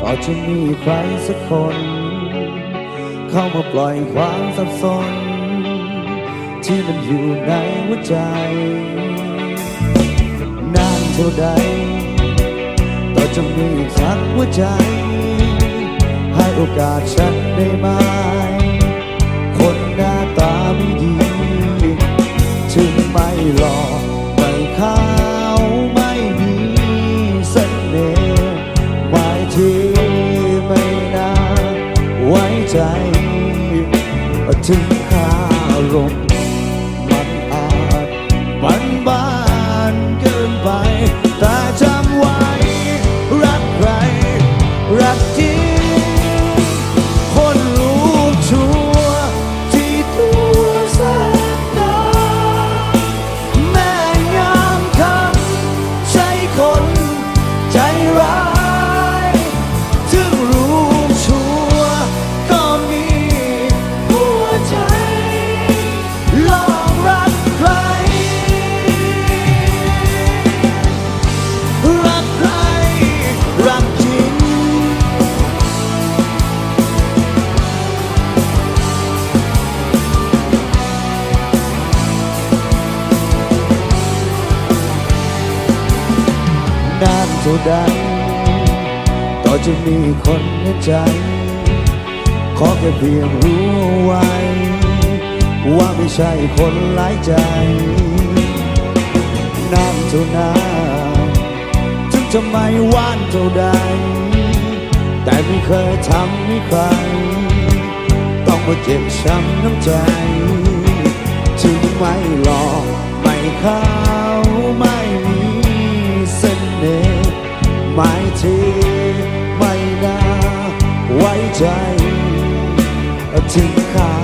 ต่อจะมีใครสักคน เข้ามาปล่อยความสับสน ที่มันอยู่ในหัวใจ นานเท่าใดต่อจะมีสักหัวใจ ให้โอกาสฉันได้ไหมคนหน้าตาไม่ดี ถึงไม่หล่อ ใจถึงข้ารมมันอาจมันบานเกินไป แต่จำไว้ รักใคร รักที่ ท่าใดต่อจะมีคนเห็นใจ ขอแค่เพียงรู้ไว้ ว่าไม่ใช่คนหลายใจนานเท่านานถึงจะไม่หวานเท่าใด แต่ไม่เคยทำให้ใคร ต้องมาเจ็บช้ำน้ำใจ ถึงไม่หล่อไม่ขา ถึงคาร